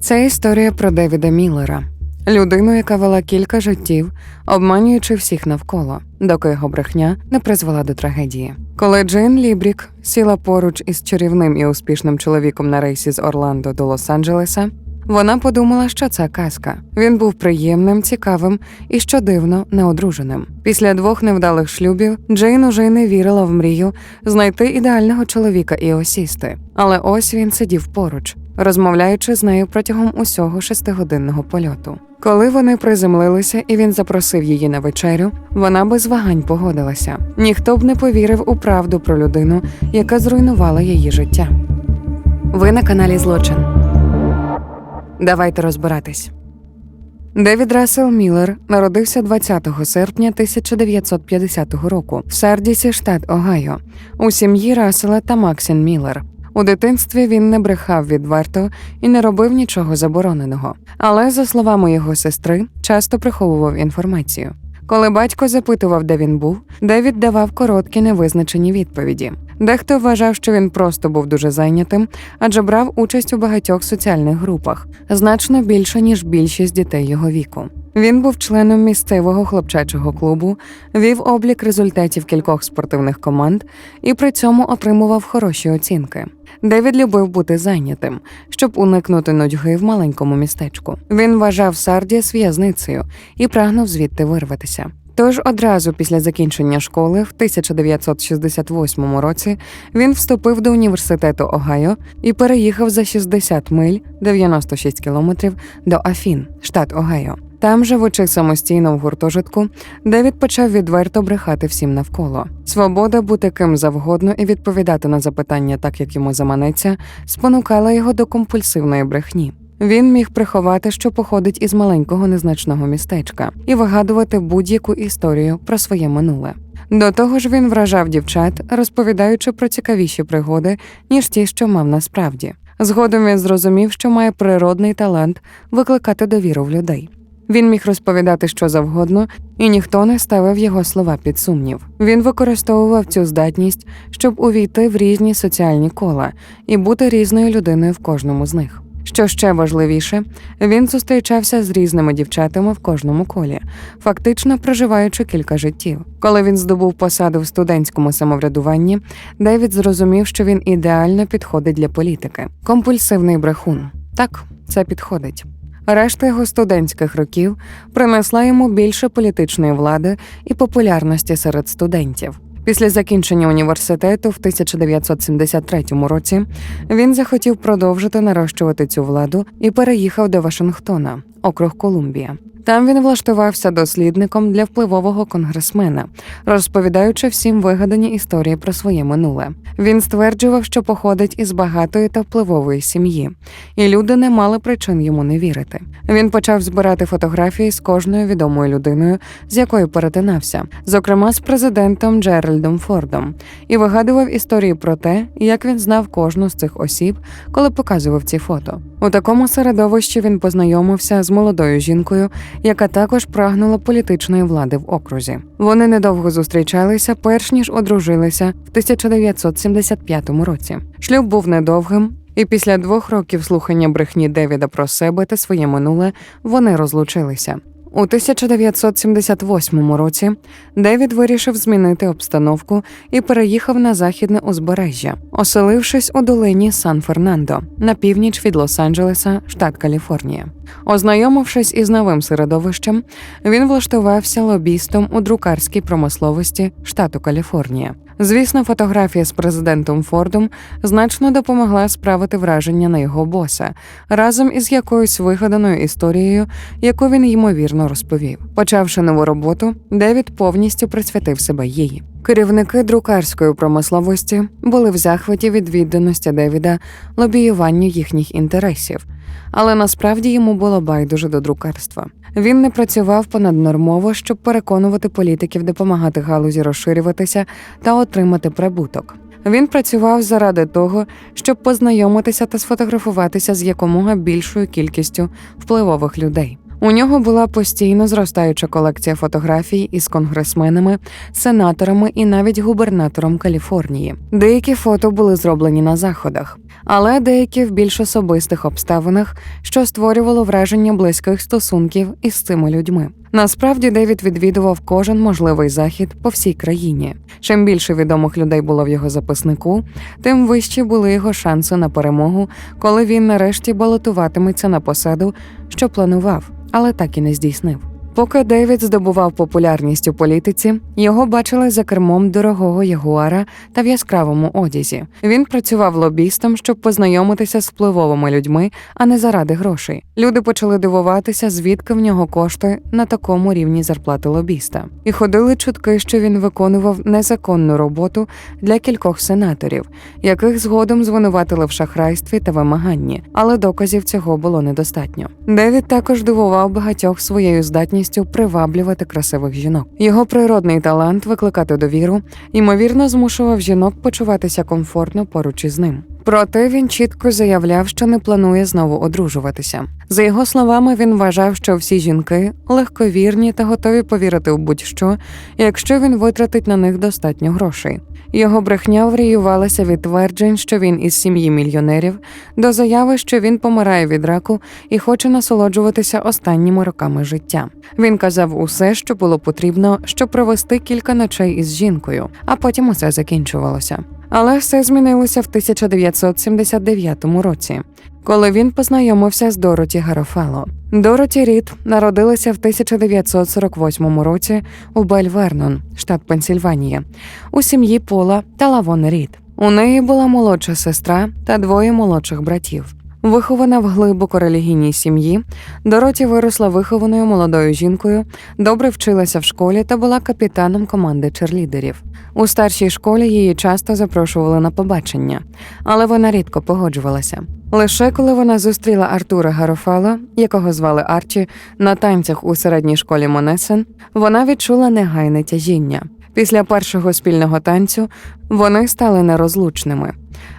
Це історія про Девіда Міллера, людину, яка вела кілька життів, обманюючи всіх навколо, доки його брехня не призвела до трагедії. Коли Джейн Лібрік сіла поруч із чарівним і успішним чоловіком на рейсі з Орландо до Лос-Анджелеса, вона подумала, що це казка. Він був приємним, цікавим і, що дивно, неодруженим. Після двох невдалих шлюбів Джейн уже й не вірила в мрію знайти ідеального чоловіка і осісти. Але ось він сидів поруч, розмовляючи з нею протягом усього шестигодинного польоту. Коли вони приземлилися і він запросив її на вечерю, вона без вагань погодилася. Ніхто б не повірив у правду про людину, яка зруйнувала її життя. Ви на каналі Злочин. Давайте розбиратись. Девід Рассел Міллер народився 20 серпня 1950 року в Сардісі, штат Огайо, у сім'ї Рассела та Максін Міллер. У дитинстві він не брехав відверто і не робив нічого забороненого. Але, за словами його сестри, часто приховував інформацію. Коли батько запитував, де він був, Девід давав короткі невизначені відповіді. Дехто вважав, що він просто був дуже зайнятим, адже брав участь у багатьох соціальних групах, значно більше ніж більшість дітей його віку. Він був членом місцевого хлопчачого клубу, вів облік результатів кількох спортивних команд і при цьому отримував хороші оцінки. Девід любив бути зайнятим, щоб уникнути нудьги в маленькому містечку. Він вважав Сардіс в'язницею і прагнув звідти вирватися. Тож одразу після закінчення школи в 1968 році він вступив до університету Огайо і переїхав за 60 миль 96 кілометрів до Афін, штат Огайо. Там, живучи самостійно в гуртожитку, Девід почав відверто брехати всім навколо. Свобода бути ким завгодно і відповідати на запитання так, як йому заманеться, спонукала його до компульсивної брехні. Він міг приховати, що походить із маленького незначного містечка, і вигадувати будь-яку історію про своє минуле. До того ж, він вражав дівчат, розповідаючи про цікавіші пригоди, ніж ті, що мав насправді. Згодом він зрозумів, що має природний талант викликати довіру в людей. Він міг розповідати що завгодно, і ніхто не ставив його слова під сумнів. Він використовував цю здатність, щоб увійти в різні соціальні кола і бути різною людиною в кожному з них. Що ще важливіше, він зустрічався з різними дівчатами в кожному колі, фактично проживаючи кілька життів. Коли він здобув посаду в студентському самоврядуванні, Девід зрозумів, що він ідеально підходить для політики. Компульсивний брехун. Так, це підходить. Решта його студентських років принесла йому більше політичної влади і популярності серед студентів. Після закінчення університету в 1973 році він захотів продовжити нарощувати цю владу і переїхав до Вашингтона, округ Колумбія. Там він влаштувався дослідником для впливового конгресмена, розповідаючи всім вигадані історії про своє минуле. Він стверджував, що походить із багатої та впливової сім'ї, і люди не мали причин йому не вірити. Він почав збирати фотографії з кожною відомою людиною, з якою перетинався, зокрема з президентом Джеральдом Фордом, і вигадував історії про те, як він знав кожну з цих осіб, коли показував ці фото. У такому середовищі він познайомився з молодою жінкою, яка також прагнула політичної влади в окрузі. Вони недовго зустрічалися, перш ніж одружилися в 1975 році. Шлюб був недовгим. І після двох років слухання брехні Девіда про себе та своє минуле вони розлучилися. У 1978 році Девід вирішив змінити обстановку і переїхав на західне узбережжя, оселившись у долині Сан-Фернандо на північ від Лос-Анджелеса, штат Каліфорнія. Ознайомившись із новим середовищем, він влаштувався лобістом у друкарській промисловості штату Каліфорнія. Звісно, фотографія з президентом Фордом значно допомогла справити враження на його боса разом із якоюсь вигаданою історією, яку він ймовірно розповів. Почавши нову роботу, Девід повністю присвятив себе їй. Керівники друкарської промисловості були в захваті від відданості Девіда лобіюванню їхніх інтересів, але насправді йому було байдуже до друкарства. Він не працював понаднормово, щоб переконувати політиків допомагати галузі розширюватися та отримати прибуток. Він працював заради того, щоб познайомитися та сфотографуватися з якомога більшою кількістю впливових людей. У нього була постійно зростаюча колекція фотографій із конгресменами, сенаторами і навіть губернатором Каліфорнії. Деякі фото були зроблені на заходах, але деякі в більш особистих обставинах, що створювало враження близьких стосунків із цими людьми. Насправді Девід відвідував кожен можливий захід по всій країні. Чим більше відомих людей було в його записнику, тим вищі були його шанси на перемогу, коли він нарешті балотуватиметься на посаду, що планував, але так і не здійснив. Поки Девід здобував популярність у політиці, його бачили за кермом дорогого ягуара та в яскравому одязі. Він працював лобістом, щоб познайомитися з впливовими людьми, а не заради грошей. Люди почали дивуватися, звідки в нього кошти на такому рівні зарплати лобіста, і ходили чутки, що він виконував незаконну роботу для кількох сенаторів, яких згодом звинуватили в шахрайстві та вимаганні, але доказів цього було недостатньо. Девід також дивував багатьох своєю здатністю приваблювати красивих жінок. Його природний талант викликати довіру, ймовірно, змушував жінок почуватися комфортно поруч із ним. Проте він чітко заявляв, що не планує знову одружуватися. За його словами, він вважав, що всі жінки легковірні та готові повірити у будь-що, якщо він витратить на них достатньо грошей. Його брехня вріювалася від тверджень, що він із сім'ї мільйонерів, до заяви, що він помирає від раку і хоче насолоджуватися останніми роками життя. Він казав усе, що було потрібно, щоб провести кілька ночей із жінкою, а потім усе закінчувалося. Але все змінилося в 1979 році, коли він познайомився з Дороті Гарофало. Дороті Рід народилася в 1948 році у Бель-Вернон, штат Пенсільванія, у сім'ї Пола та Лавон Рід. У неї була молодша сестра та двоє молодших братів. Вихована в глибоко релігійній сім'ї, Дороті виросла вихованою молодою жінкою, добре вчилася в школі та була капітаном команди черлідерів. У старшій школі її часто запрошували на побачення, але вона рідко погоджувалася. Лише коли вона зустріла Артура Гарофала, якого звали Арчі, на танцях у середній школі Монесен, вона відчула негайне тяжіння. Після першого спільного танцю вони стали нерозлучними,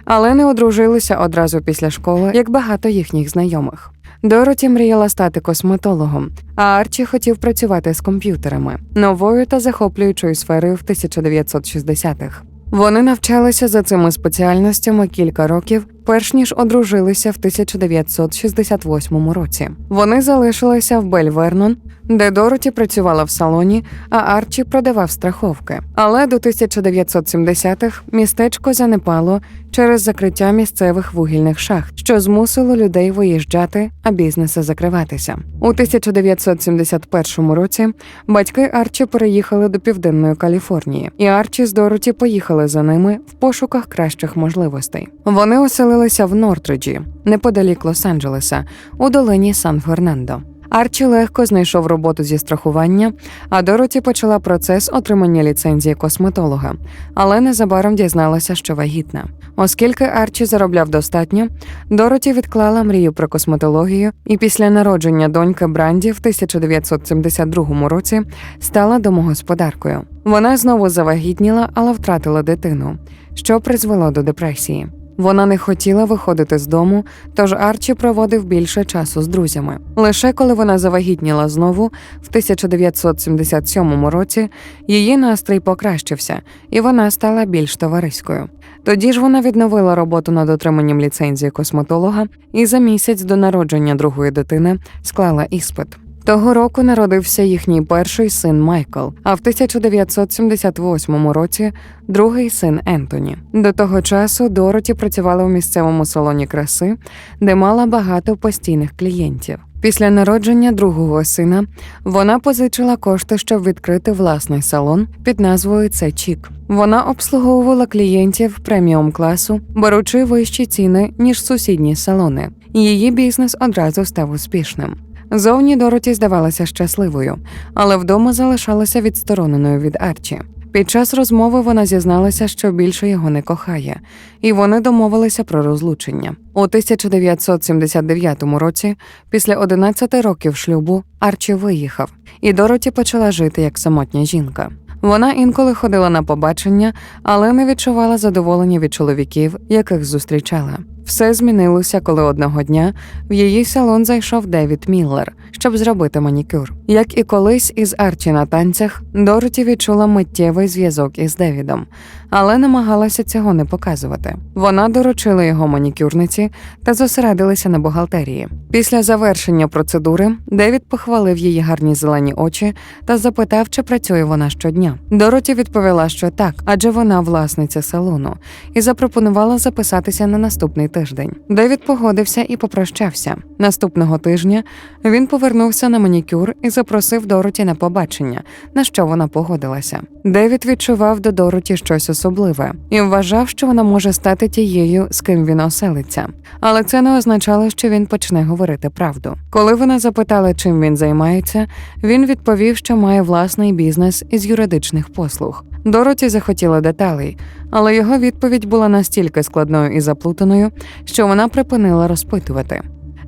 але не одружилися одразу після школи, як багато їхніх знайомих. Дороті мріяла стати косметологом, а Арчі хотів працювати з комп'ютерами новою та захоплюючою сферою в 1960-х. Вони навчалися за цими спеціальностями кілька років, перш ніж одружилися в 1968 році. Вони залишилися в Бель-Вернон, де Дороті працювала в салоні, а Арчі продавав страховки. Але до 1970-х містечко занепало через закриття місцевих вугільних шахт, що змусило людей виїжджати, а бізнеси закриватися. У 1971 році батьки Арчі переїхали до південної Каліфорнії, і Арчі з Дороті поїхали за ними в пошуках кращих можливостей. Вони оселилися в Нортриджі, неподалік Лос-Анджелеса, у долині Сан-Фернандо. Арчі легко знайшов роботу зі страхування, а Дороті почала процес отримання ліцензії косметолога, але незабаром дізналася, що вагітна. Оскільки Арчі заробляв достатньо, Дороті відклала мрію про косметологію і після народження доньки Бранді в 1972 році стала домогосподаркою. Вона знову завагітніла, але втратила дитину, що призвело до депресії. Вона не хотіла виходити з дому, тож Арчі проводив більше часу з друзями. Лише коли вона завагітніла знову, в 1977 році її настрій покращився, і вона стала більш товариською. Тоді ж вона відновила роботу над отриманням ліцензії косметолога і за місяць до народження другої дитини склала іспит. Того року народився їхній перший син Майкл, а в 1978 році другий син Ентоні. До того часу Дороті працювала в місцевому салоні краси, де мала багато постійних клієнтів. Після народження другого сина вона позичила кошти, щоб відкрити власний салон під назвою Це Чік. Вона обслуговувала клієнтів преміум класу, беручи вищі ціни ніж сусідні салони. Її бізнес одразу став успішним. Зовні Дороті здавалася щасливою, але вдома залишалася відстороненою від Арчі. Під час розмови вона зізналася, що більше його не кохає, і вони домовилися про розлучення. У 1979 році, після 11 років шлюбу, Арчі виїхав, і Дороті почала жити як самотня жінка. Вона інколи ходила на побачення, але не відчувала задоволення від чоловіків, яких зустрічала. Все змінилося, коли одного дня в її салон зайшов Девід Міллер, щоб зробити манікюр. Як і колись із Арчі на танцях, Дороті відчула миттєвий зв'язок із Девідом, але намагалася цього не показувати. Вона доручила його манікюрниці та зосередилася на бухгалтерії. Після завершення процедури Девід похвалив її гарні зелені очі та запитав, чи працює вона щодня. Дороті відповіла, що так, адже вона власниця салону, і запропонувала записатися на наступний тиждень. Девід погодився і попрощався. Наступного тижня він повернувся на манікюр і запросив Дороті на побачення, на що вона погодилася. Девід відчував до Дороті щось особливе і вважав, що вона може стати тією, з ким він оселиться. Але це не означало, що він почне говорити правду. Коли вона запитала, чим він займається, він відповів, що має власний бізнес із юридичних послуг. Дороті захотіла деталей, але його відповідь була настільки складною і заплутаною, що вона припинила розпитувати.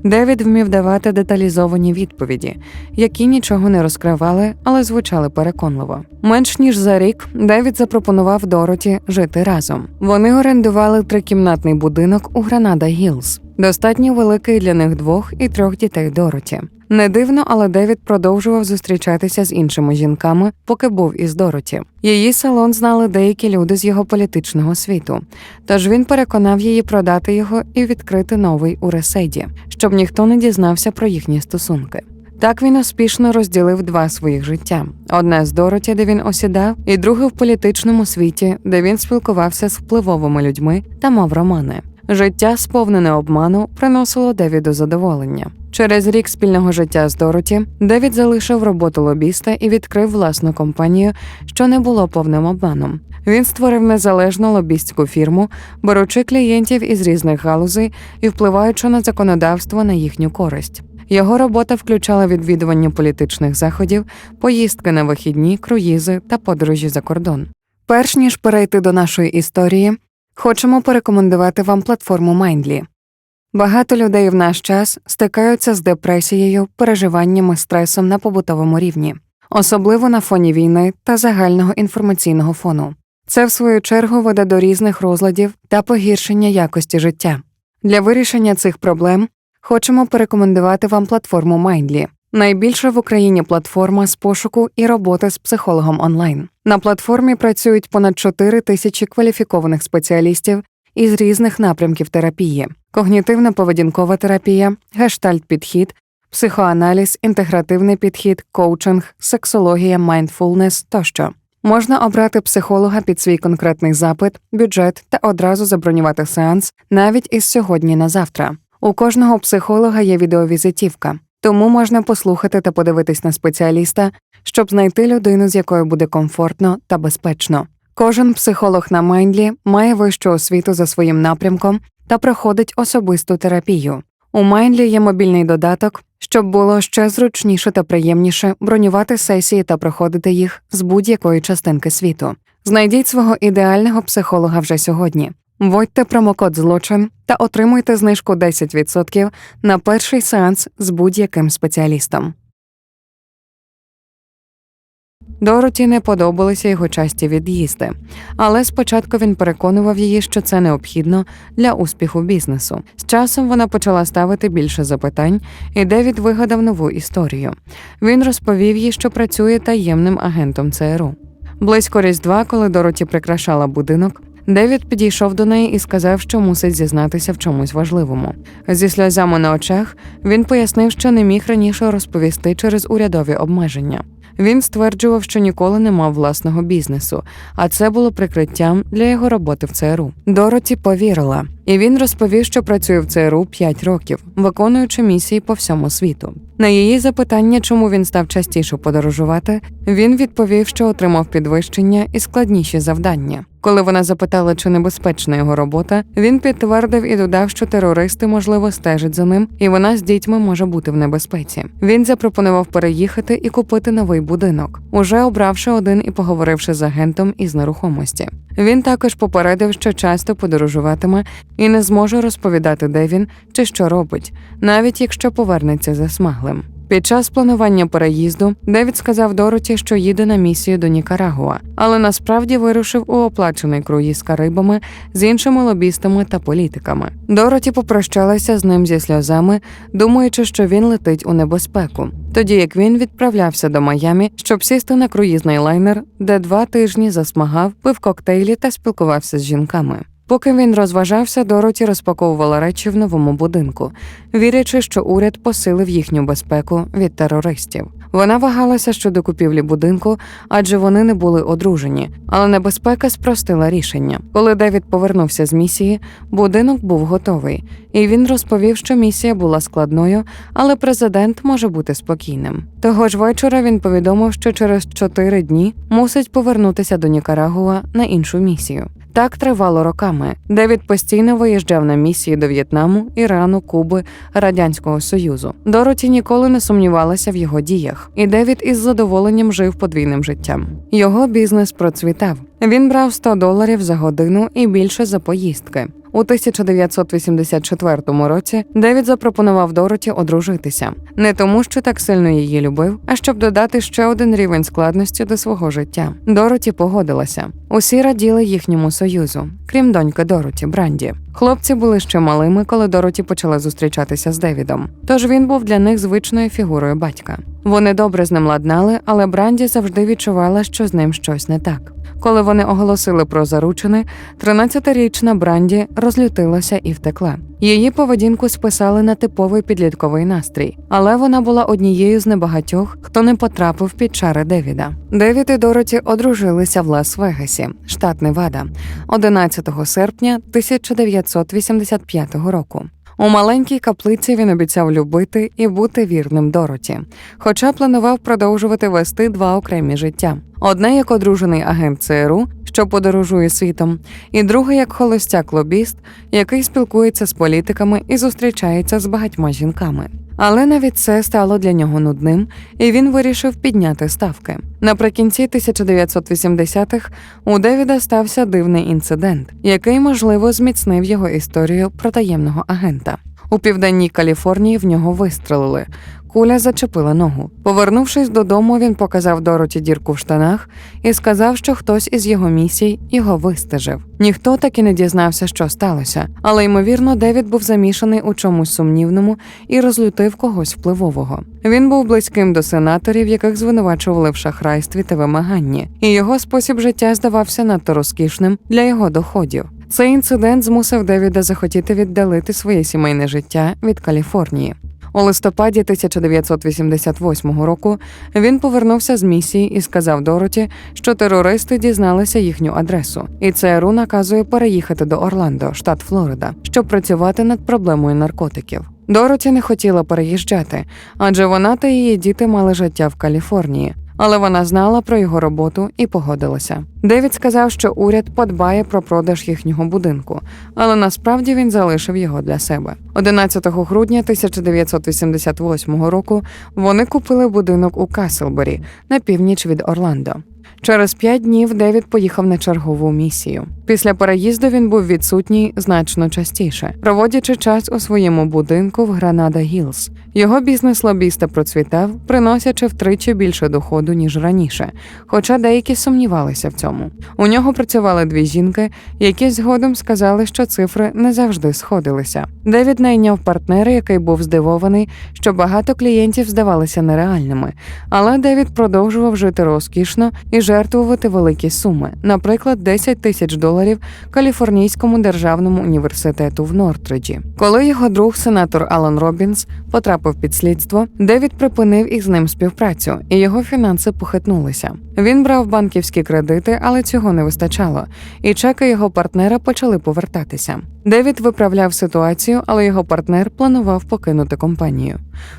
Девід вмів давати деталізовані відповіді, які нічого не розкривали, але звучали переконливо. Менш ніж за рік Девід запропонував Дороті жити разом. Вони орендували трикімнатний будинок у Гранада Гілз, достатньо великий для них двох і трьох дітей Дороті. Не дивно, але Девід продовжував зустрічатися з іншими жінками, поки був із Дороті. Її салон знали деякі люди з його політичного світу, тож він переконав її продати його і відкрити новий у Реседі, щоб ніхто не дізнався про їхні стосунки. Так він успішно розділив два своїх життя: одне з Дороті, де він осідав, і друге в політичному світі, де він спілкувався з впливовими людьми та мав романи. Життя, сповнене обману, приносило Девіду задоволення. Через рік спільного життя з Дороті Девід залишив роботу лобіста і відкрив власну компанію, що не було повним обманом. Він створив незалежну лобістську фірму, беручи клієнтів із різних галузей і впливаючи на законодавство на їхню користь. Його робота включала відвідування політичних заходів, поїздки на вихідні, круїзи та подорожі за кордон. Перш ніж перейти до нашої історії, хочемо порекомендувати вам платформу Mindly. Багато людей в наш час стикаються з депресією, переживаннями, стресом на побутовому рівні, особливо на фоні війни та загального інформаційного фону. Це, в свою чергу, веде до різних розладів та погіршення якості життя. Для вирішення цих проблем хочемо порекомендувати вам платформу Mindly. Найбільша в Україні платформа з пошуку і роботи з психологом онлайн. На платформі працюють понад 4 тисячі кваліфікованих спеціалістів із різних напрямків терапії: когнітивна поведінкова терапія, гештальт-підхід, психоаналіз, інтегративний підхід, коучинг, сексологія, майндфулнес тощо. Можна обрати психолога під свій конкретний запит, бюджет та одразу забронювати сеанс навіть із сьогодні на завтра. У кожного психолога є відеовізитівка, тому можна послухати та подивитись на спеціаліста, щоб знайти людину, з якою буде комфортно та безпечно. Кожен психолог на Майндлі має вищу освіту за своїм напрямком та проходить особисту терапію. У Майндлі є мобільний додаток, щоб було ще зручніше та приємніше бронювати сесії та проходити їх з будь-якої частинки світу. Знайдіть свого ідеального психолога вже сьогодні. Вводьте промокод злочин та отримуйте знижку 10% на перший сеанс з будь-яким спеціалістом. Дороті не подобалися його часті від'їзди, але спочатку він переконував її, що це необхідно для успіху бізнесу. З часом вона почала ставити більше запитань, і Девід вигадав нову історію. Він розповів їй, що працює таємним агентом ЦРУ. Близько Різдва, коли Дороті прикрашала будинок, Девід підійшов до неї і сказав, що мусить зізнатися в чомусь важливому. Зі сльозами на очах він пояснив, що не міг раніше розповісти через урядові обмеження. Він стверджував, що ніколи не мав власного бізнесу, а це було прикриттям для його роботи в ЦРУ. Дороті повірила, і він розповів, що працює в ЦРУ 5 років, виконуючи місії по всьому світу. На її запитання, чому він став частіше подорожувати, він відповів, що отримав підвищення і складніші завдання. Коли вона запитала, чи небезпечна його робота, він підтвердив і додав, що терористи, можливо, стежать за ним, і вона з дітьми може бути в небезпеці. Він запропонував переїхати і купити новий будинок, уже обравши один і поговоривши з агентом із нерухомості. Він також попередив, що часто подорожуватиме і не зможе розповідати, де він чи що робить, навіть якщо повернеться засмаглим. Під час планування переїзду Девід сказав Дороті, що їде на місію до Нікарагуа, але насправді вирушив у оплачений круїз Карибами з іншими лобістами та політиками. Дороті попрощалася з ним зі сльозами, думаючи, що він летить у небезпеку. Тоді як він відправлявся до Майамі, щоб сісти на круїзний лайнер, де два тижні засмагав, пив коктейлі та спілкувався з жінками. Поки він розважався, Дороті розпаковувала речі в новому будинку, вірячи, що уряд посилив їхню безпеку від терористів. Вона вагалася щодо купівлі будинку, адже вони не були одружені, але небезпека спростила рішення. Коли Девід повернувся з місії, будинок був готовий, і він розповів, що місія була складною, але президент може бути спокійним. Того ж вечора він повідомив, що через чотири дні мусить повернутися до Нікарагуа на іншу місію. Так тривало роками. Девід постійно виїжджав на місії до В'єтнаму, Ірану, Куби, Радянського Союзу. Дороті ніколи не сумнівалася в його діях, і Девід із задоволенням жив подвійним життям. Його бізнес процвітав. Він брав 100 доларів за годину і більше за поїздки. У 1984 році Девід запропонував Дороті одружитися не тому, що так сильно її любив, а щоб додати ще один рівень складності до свого життя. Дороті погодилася. Усі раділи їхньому союзу, крім доньки Дороті, Бранді. Хлопці були ще малими, коли Дороті почала зустрічатися з Девідом. Тож він був для них звичною фігурою батька. Вони добре з ним ладнали, але Бранді завжди відчувала, що з ним щось не так. Коли вони оголосили про заручини, 13-річна Бранді розлютилася і втекла. Її поведінку списали на типовий підлітковий настрій, але вона була однією з небагатьох, хто не потрапив під чари Девіда. Девід і Дороті одружилися в Лас-Вегасі, штат Невада, 11 серпня 1985 року. У маленькій каплиці він обіцяв любити і бути вірним Дороті, хоча планував продовжувати вести два окремі життя: одне як одружений агент ЦРУ, що подорожує світом, і друге як холостяк-лобіст, який спілкується з політиками і зустрічається з багатьма жінками. Але навіть це стало для нього нудним, і він вирішив підняти ставки. Наприкінці 1980-х у Девіда стався дивний інцидент, який, можливо, зміцнив його історію про таємного агента. У південній Каліфорнії в нього вистрелили. Куля зачепила ногу. Повернувшись додому, він показав Дороті дірку в штанах і сказав, що хтось із його місій його вистежив. Ніхто так і не дізнався, що сталося, але ймовірно, Девід був замішаний у чомусь сумнівному і розлютив когось впливового. Він був близьким до сенаторів, яких звинувачували в шахрайстві та вимаганні, і його спосіб життя здавався надто розкішним для його доходів. Цей інцидент змусив Девіда захотіти віддалити своє сімейне життя від Каліфорнії. У листопаді 1988 року він повернувся з місії і сказав Дороті, що терористи дізналися їхню адресу, і ЦРУ наказує переїхати до Орландо, штат Флорида, щоб працювати над проблемою наркотиків. Дороті не хотіла переїжджати, адже вона та її діти мали життя в Каліфорнії. Але вона знала про його роботу і погодилася. Девід сказав, що уряд подбає про продаж їхнього будинку, але насправді він залишив його для себе. 11 грудня 1988 року вони купили будинок у Каслбері на північ від Орландо. Через п'ять днів Девід поїхав на чергову місію. Після переїзду він був відсутній значно частіше, проводячи час у своєму будинку в Гранада Гілз. Його бізнес лобіста процвітав, приносячи втричі більше доходу ніж раніше, хоча деякі сумнівалися в цьому. У нього працювали дві жінки, які згодом сказали, що цифри не завжди сходилися. Девід найняв партнера, який був здивований, що багато клієнтів здавалися нереальними, але Девід продовжував жити розкішно і жертвувати великі суми, наприклад, 10 тисяч доларів Каліфорнійському державному університету в Нортриджі. Коли його друг, сенатор Алан Робінс, потрапив під слідство, Девід припинив із ним співпрацю, і його фінанси похитнулися. Він брав банківські кредити, але цього не вистачало, і чеки його партнера почали повертатися. Девід виправляв ситуацію, але його партнер планував покинути компанію.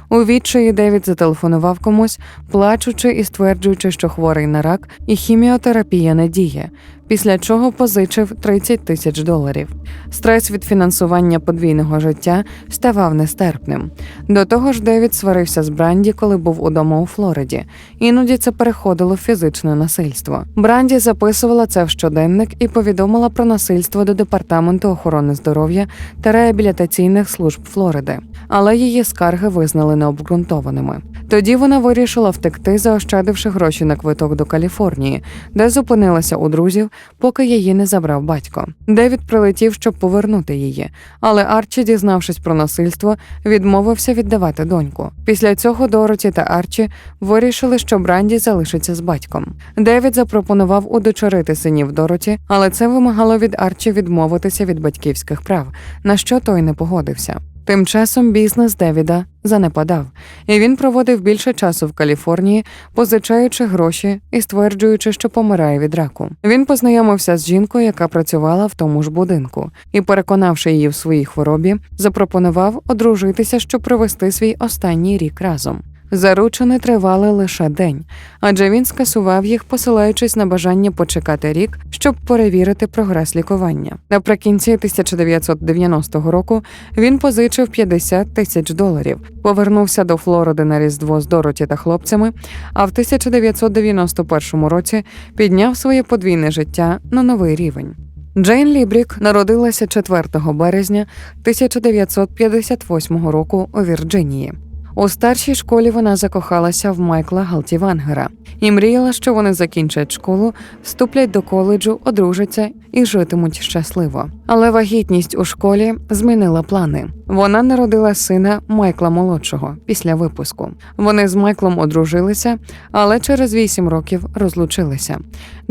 У відчаї Девід зателефонував комусь, плачучи і стверджуючи, що хворий на рак і хіміотерапія не діє, після чого позичив 30 тисяч доларів. Стрес від фінансування подвійного життя ставав нестерпним. До того ж, Девід сварився з Бранді, коли був удома у Флориді. Іноді це переходило в фізичне насильство. Бранді записувала це в щоденник і повідомила про насильство до департаменту охорони здоров'я та реабілітаційних служб Флориди, але її скарги визнали необґрунтованими. Тоді вона вирішила втекти, заощадивши гроші на квиток до Каліфорнії, де зупинилася у друзів, поки її не забрав батько. Девід прилетів, щоб повернути її, але Арчі, дізнавшись про насильство, відмовився віддавати доньку. Після цього Дороті та Арчі вирішили, що Бранді залишиться з батьком. Девід запропонував удочерити синів Дороті, але це вимагало від Арчі відмовитися від батьківських прав, на що той не погодився. Тим часом бізнес Девіда занепадав, і він проводив більше часу в Каліфорнії, позичаючи гроші і стверджуючи, що помирає від раку. Він познайомився з жінкою, яка працювала в тому ж будинку, і, переконавши її в своїй хворобі, запропонував одружитися, щоб провести свій останній рік разом. Заручини тривали лише день, адже він скасував їх, посилаючись на бажання почекати рік, щоб перевірити прогрес лікування. Наприкінці 1990 року він позичив 50 тисяч доларів, повернувся до Флориди на Різдво з Дороті та хлопцями, а в 1991 році підняв своє подвійне життя на новий рівень. Джейн Лібрік народилася 4 березня 1958 року у Вірджинії. У старшій школі вона закохалася в Майкла Галтівангера і мріяла, що вони закінчать школу, вступлять до коледжу, одружаться і житимуть щасливо. Але вагітність у школі змінила плани. Вона народила сина Майкла молодшого після випуску. Вони з Майклом одружилися, але через вісім років розлучилися.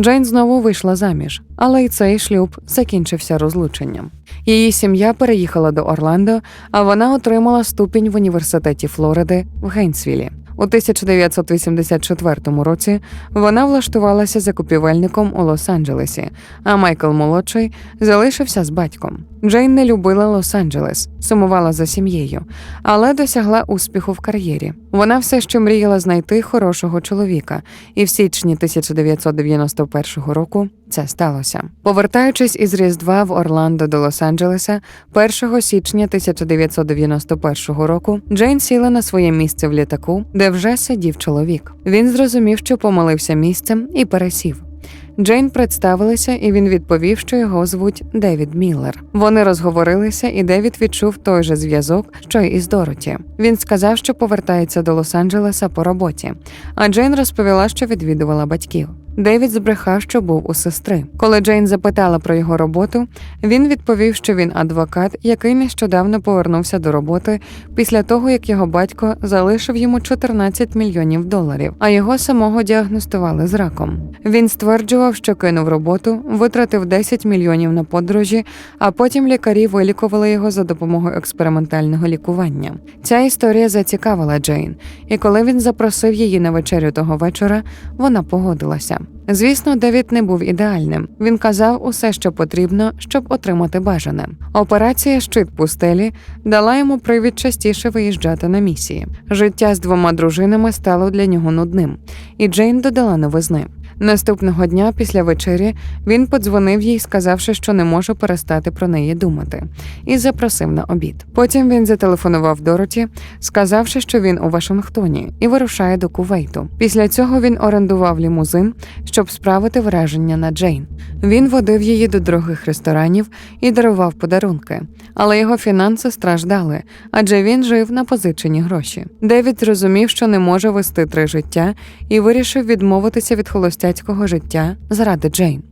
Джейн знову вийшла заміж, але й цей шлюб закінчився розлученням. Її сім'я переїхала до Орландо, а вона отримала ступінь в університеті Флориди в Гейнсвілі. У 1984 році вона влаштувалася закупівельником у Лос-Анджелесі, а Майкл молодший залишився з батьком. Джейн не любила Лос-Анджелес, сумувала за сім'єю, але досягла успіху в кар'єрі. Вона все ще мріяла знайти хорошого чоловіка, і в січні 1991 року це сталося. Повертаючись із Різдва в Орландо до Лос-Анджелеса, 1 січня 1991 року Джейн сіла на своє місце в літаку, де вже сидів чоловік. Він зрозумів, що помилився місцем, і пересів. Джейн представилася, і він відповів, що його звуть Девід Міллер. Вони розговорилися, і Девід відчув той же зв'язок, що й із Дороті. Він сказав, що повертається до Лос-Анджелеса по роботі, а Джейн розповіла, що відвідувала батьків. Девід збрехав, що був у сестри. Коли Джейн запитала про його роботу, він відповів, що він адвокат, який нещодавно повернувся до роботи після того, як його батько залишив йому 14 мільйонів доларів, а його самого діагностували з раком. Він стверджував, що кинув роботу, витратив 10 мільйонів на подорожі, а потім лікарі вилікували його за допомогою експериментального лікування. Ця історія зацікавила Джейн, і коли він запросив її на вечерю того вечора, вона погодилася. Звісно, Девід не був ідеальним. Він казав усе, що потрібно, щоб отримати бажане. Операція Щит пустелі дала йому привід частіше виїжджати на місії. Життя з двома дружинами стало для нього нудним, і Джейн додала новизни. Наступного дня після вечері він подзвонив їй, сказавши, що не може перестати про неї думати, і запросив на обід. Потім він зателефонував Дороті, сказавши, що він у Вашингтоні і вирушає до Кувейту. Після цього він орендував лімузин, щоб справити враження на Джейн. Він водив її до дорогих ресторанів і дарував подарунки, але його фінанси страждали, адже він жив на позичені гроші. Девід зрозумів, що не може вести три життя, і вирішив відмовитися від холостяцького життя заради Джейн.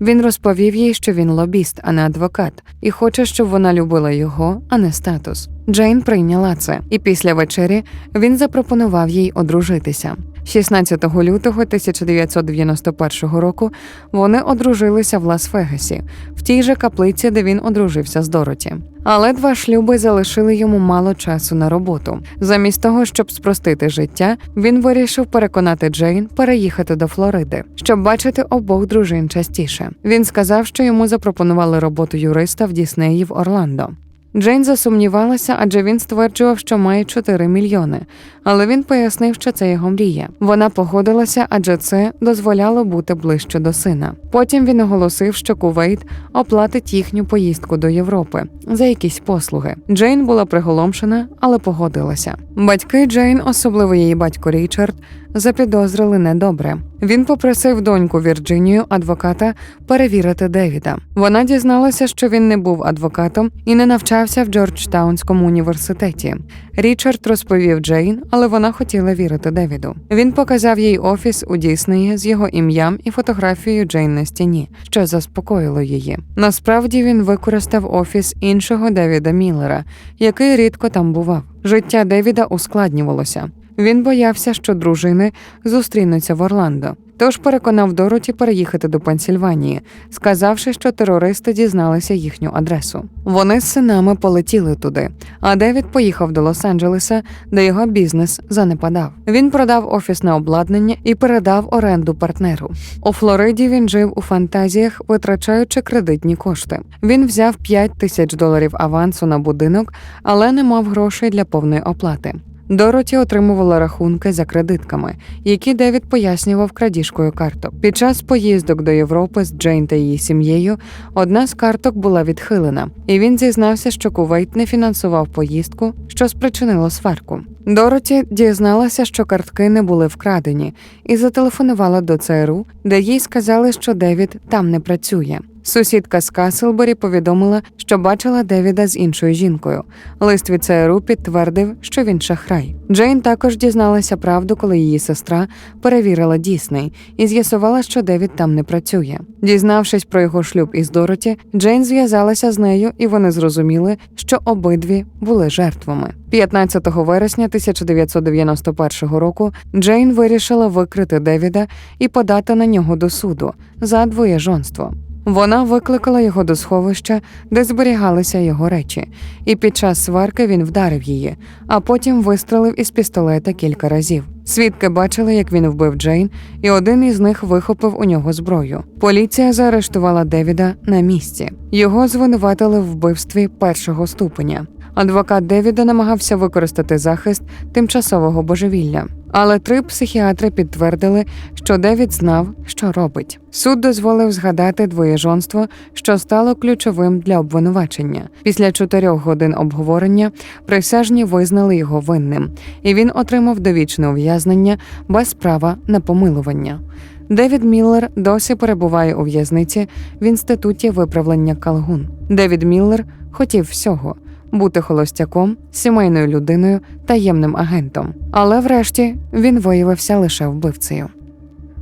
Він розповів їй, що він лобіст, а не адвокат, і хоче, щоб вона любила його, а не статус. Джейн прийняла це, і після вечері він запропонував їй одружитися. 16 лютого 1991 року вони одружилися в Лас-Вегасі, в тій же каплиці, де він одружився з Дороті. Але два шлюби залишили йому мало часу на роботу. Замість того, щоб спростити життя, він вирішив переконати Джейн переїхати до Флориди, щоб бачити обох дружин частіше. Він сказав, що йому запропонували роботу юриста в Діснеї в Орландо. Джейн засумнівалася, адже він стверджував, що має 4 мільйони, але він пояснив, що це його мрія. Вона погодилася, адже це дозволяло бути ближче до сина. Потім він оголосив, що Кувейт оплатить їхню поїздку до Європи за якісь послуги. Джейн була приголомшена, але погодилася. Батьки Джейн, особливо її батько Річард, запідозрили недобре. Він попросив доньку Вірджинію, адвоката, перевірити Девіда. Вона дізналася, що він не був адвокатом і не навчався навчався в Джорджтаунському університеті. Річард розповів Джейн, але вона хотіла вірити Девіду. Він показав їй офіс у Діснеї з його ім'ям і фотографією Джейн на стіні, що заспокоїло її. Насправді він використав офіс іншого Девіда Міллера, який рідко там бував. Життя Девіда ускладнювалося. Він боявся, що дружини зустрінуться в Орландо. Тож переконав Дороті переїхати до Пенсільванії, сказавши, що терористи дізналися їхню адресу. Вони з синами полетіли туди, а Девід поїхав до Лос-Анджелеса, де його бізнес занепадав. Він продав офісне обладнання і передав оренду партнеру. У Флориді він жив у фантазіях, витрачаючи кредитні кошти. Він взяв 5 тисяч доларів авансу на будинок, але не мав грошей для повної оплати. Дороті отримувала рахунки за кредитками, які Девід пояснював крадіжкою карток. Під час поїздок до Європи з Джейн та її сім'єю одна з карток була відхилена, і він зізнався, що Кувейт не фінансував поїздку, що спричинило сварку. Дороті дізналася, що картки не були вкрадені, і зателефонувала до ЦРУ, де їй сказали, що Девід там не працює. Сусідка з Каслбері повідомила, що бачила Девіда з іншою жінкою. Лист від ЦРУ підтвердив, що він шахрай. Джейн також дізналася правду, коли її сестра перевірила Дісней і з'ясувала, що Девід там не працює. Дізнавшись про його шлюб із Дороті, Джейн зв'язалася з нею, і вони зрозуміли, що обидві були жертвами. 15 вересня 1991 року Джейн вирішила викрити Девіда і подати на нього до суду за двоєжонство. Вона викликала його до сховища, де зберігалися його речі, і під час сварки він вдарив її, а потім вистрелив із пістолета кілька разів. Свідки бачили, як він вбив Джейн, і один із них вихопив у нього зброю. Поліція заарештувала Девіда на місці. Його звинуватили в вбивстві першого ступеня. Адвокат Девіда намагався використати захист тимчасового божевілля. Але три психіатри підтвердили, що Девід знав, що робить. Суд дозволив згадати двоєжонство, що стало ключовим для обвинувачення. Після чотирьох годин обговорення присяжні визнали його винним, і він отримав довічне ув'язнення без права на помилування. Девід Міллер досі перебуває у в'язниці в інституті виправлення Калгун. Девід Міллер хотів всього бути холостяком, сімейною людиною, таємним агентом. Але врешті він виявився лише вбивцею.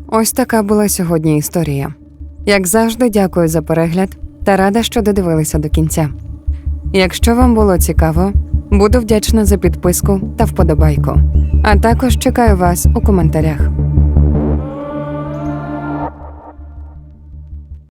Ось така була сьогодні історія. Як завжди, дякую за перегляд та рада, що додивилися до кінця. Якщо вам було цікаво, буду вдячна за підписку та вподобайку. А також чекаю вас у коментарях.